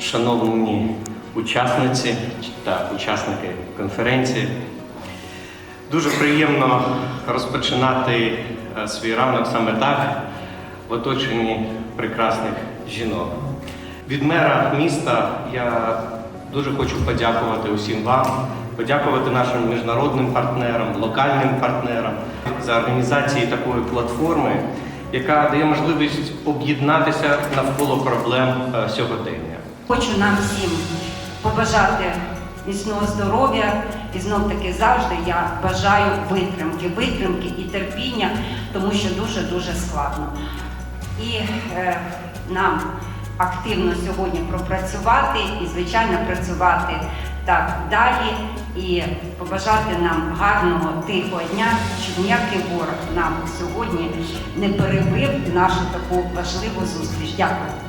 шановні учасниці та учасники конференції. Дуже приємно розпочинати е, свій ранок саме так, в оточенні прекрасних жінок. Від мера міста я дуже хочу подякувати усім вам, подякувати нашим міжнародним партнерам, локальним партнерам за організації такої платформи, яка дає можливість об'єднатися навколо проблем е, сьогодення. Хочу нам всім побажати міцного здоров'я і знов таки завжди я бажаю витримки, витримки і терпіння, тому що дуже дуже складно. І е, нам активно сьогодні пропрацювати і, звичайно, працювати так далі і побажати нам гарного тихого дня, щоб ніякий ворог нам сьогодні не перебив нашу таку важливу зустріч. Дякую.